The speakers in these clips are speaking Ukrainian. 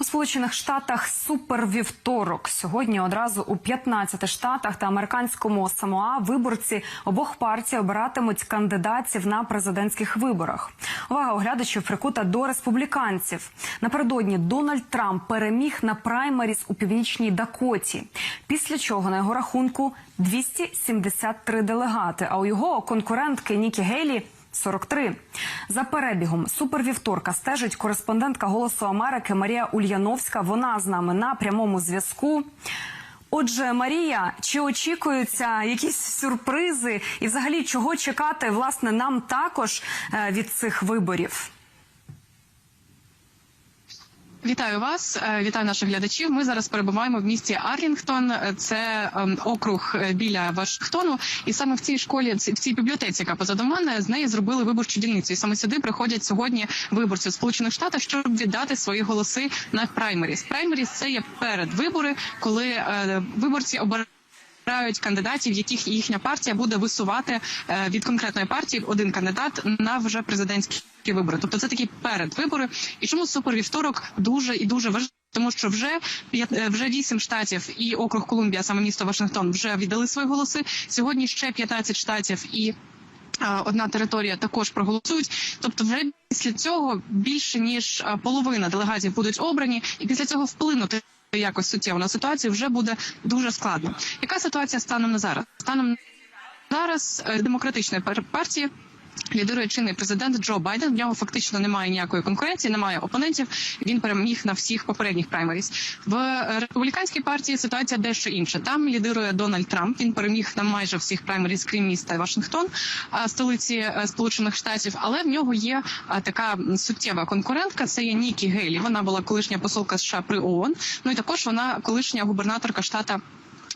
У Сполучених Штатах супервівторок. Сьогодні одразу у 15 штатах та американському Самоа виборці обох партій обиратимуть кандидатів на президентських виборах. Увага оглядачів прикута до республіканців. Напередодні Дональд Трамп переміг на праймеріс у північній Дакоті. Після чого на його рахунку 273 делегати. А у його конкурентки Нікі Гейлі 43. За перебігом супервівторка стежить кореспондентка Голосу Америки Марія Ульяновська. Вона з нами на прямому зв'язку. Отже, Марія, чи очікуються якісь сюрпризи, і взагалі чого чекати власне нам також е, від цих виборів? Вітаю вас, е, вітаю наших глядачів. Ми зараз перебуваємо в місті Арлінгтон. Е, Це ем, округ е, біля Вашингтону. І саме в цій школі, в цій бібліотеці, яка позаду мене, з неї зробили виборчу дільницю. І саме сюди приходять сьогодні виборці Сполучених Штатів, щоб віддати свої голоси на праймеріс. Праймеріс це є передвибори, коли е, виборці обирають обирають кандидатів, яких їхня партія буде висувати е, від конкретної партії один кандидат на вже президентські вибори. Тобто це такі передвибори. І чому супервівторок дуже і дуже важливий? Тому що вже е, вже вісім штатів і округ Колумбія, саме місто Вашингтон, вже віддали свої голоси. Сьогодні ще 15 штатів і е, одна територія також проголосують. Тобто, вже після цього більше ніж половина делегатів будуть обрані, і після цього вплинути якось суттєво на ситуацію вже буде дуже складно. Яка ситуація станом на зараз? Станом на зараз е, демократичної пар- партії. Лідирує чинний президент Джо Байден. В нього фактично немає ніякої конкуренції, немає опонентів. Він переміг на всіх попередніх праймеріс. В е, республіканській партії ситуація дещо інша. Там лідирує Дональд Трамп. Він переміг на майже всіх праймеріс, крім міста Вашингтон, столиці е, Сполучених Штатів. Але в нього є така суттєва конкурентка. Це є Нікі Гейлі. Вона була колишня посолка США при ООН. Ну і також вона колишня губернаторка штата.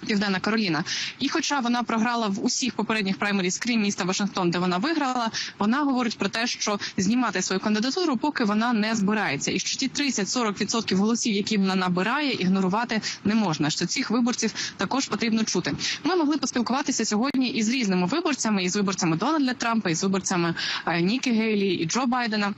Південна Кароліна, і хоча вона програла в усіх попередніх праймеріс, крім міста Вашингтон, де вона виграла, вона говорить про те, що знімати свою кандидатуру, поки вона не збирається, і що ті 30-40% голосів, які вона набирає, ігнорувати не можна. Що цих виборців також потрібно чути. Ми могли поспілкуватися сьогодні із різними виборцями, із виборцями Дональда Трампа, із виборцями е, Нікі Гейлі і Джо Байдена.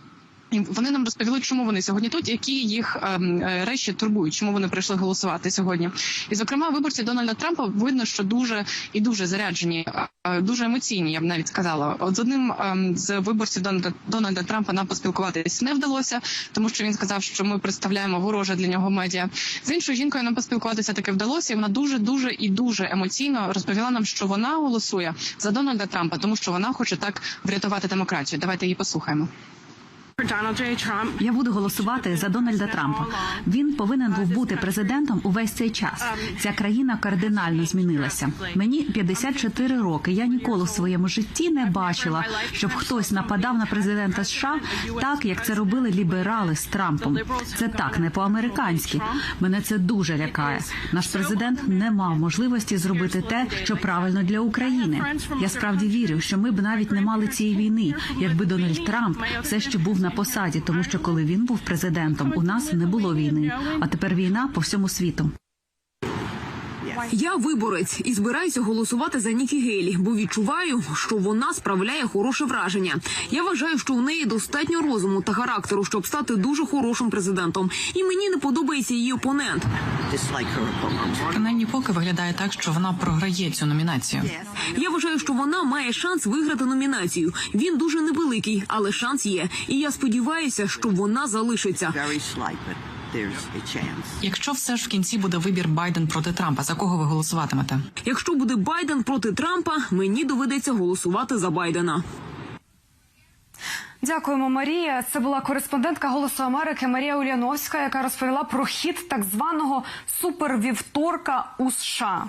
І вони нам розповіли, чому вони сьогодні тут, які їх ем, е, речі турбують, чому вони прийшли голосувати сьогодні. І зокрема, виборці Дональда Трампа видно, що дуже і дуже заряджені, е, дуже емоційні. Я б навіть сказала. От з одним ем, з виборців Дональда, Дональда Трампа нам поспілкуватись не вдалося, тому що він сказав, що ми представляємо вороже для нього медіа. З іншою жінкою нам поспілкуватися таки вдалося. і Вона дуже дуже і дуже емоційно розповіла нам, що вона голосує за Дональда Трампа, тому що вона хоче так врятувати демократію. Давайте її послухаємо. Я буду голосувати за Дональда Трампа. Він повинен був бути президентом увесь цей час. Ця країна кардинально змінилася. Мені 54 роки. Я ніколи в своєму житті не бачила, щоб хтось нападав на президента США так, як це робили ліберали з Трампом. Це так не по-американськи. Мене це дуже лякає. Наш президент не мав можливості зробити те, що правильно для України. Я справді вірю, що ми б навіть не мали цієї війни, якби Дональд Трамп все ще був на посаді, тому що коли він був президентом, у нас не було війни. А тепер війна по всьому світу. Я виборець і збираюся голосувати за Нікі Гейлі, бо відчуваю, що вона справляє хороше враження. Я вважаю, що у неї достатньо розуму та характеру, щоб стати дуже хорошим президентом. І мені не подобається її опонент. Принаймні поки виглядає так, що вона програє цю номінацію. Я вважаю, що вона має шанс виграти номінацію. Він дуже невеликий, але шанс є. І я сподіваюся, що вона залишиться. Якщо все ж в кінці буде вибір Байден проти Трампа, за кого ви голосуватимете? Якщо буде Байден проти Трампа, мені доведеться голосувати за Байдена. Дякуємо, Марія. Це була кореспондентка Голосу Америки Марія Уляновська, яка розповіла про хід так званого супервівторка у США.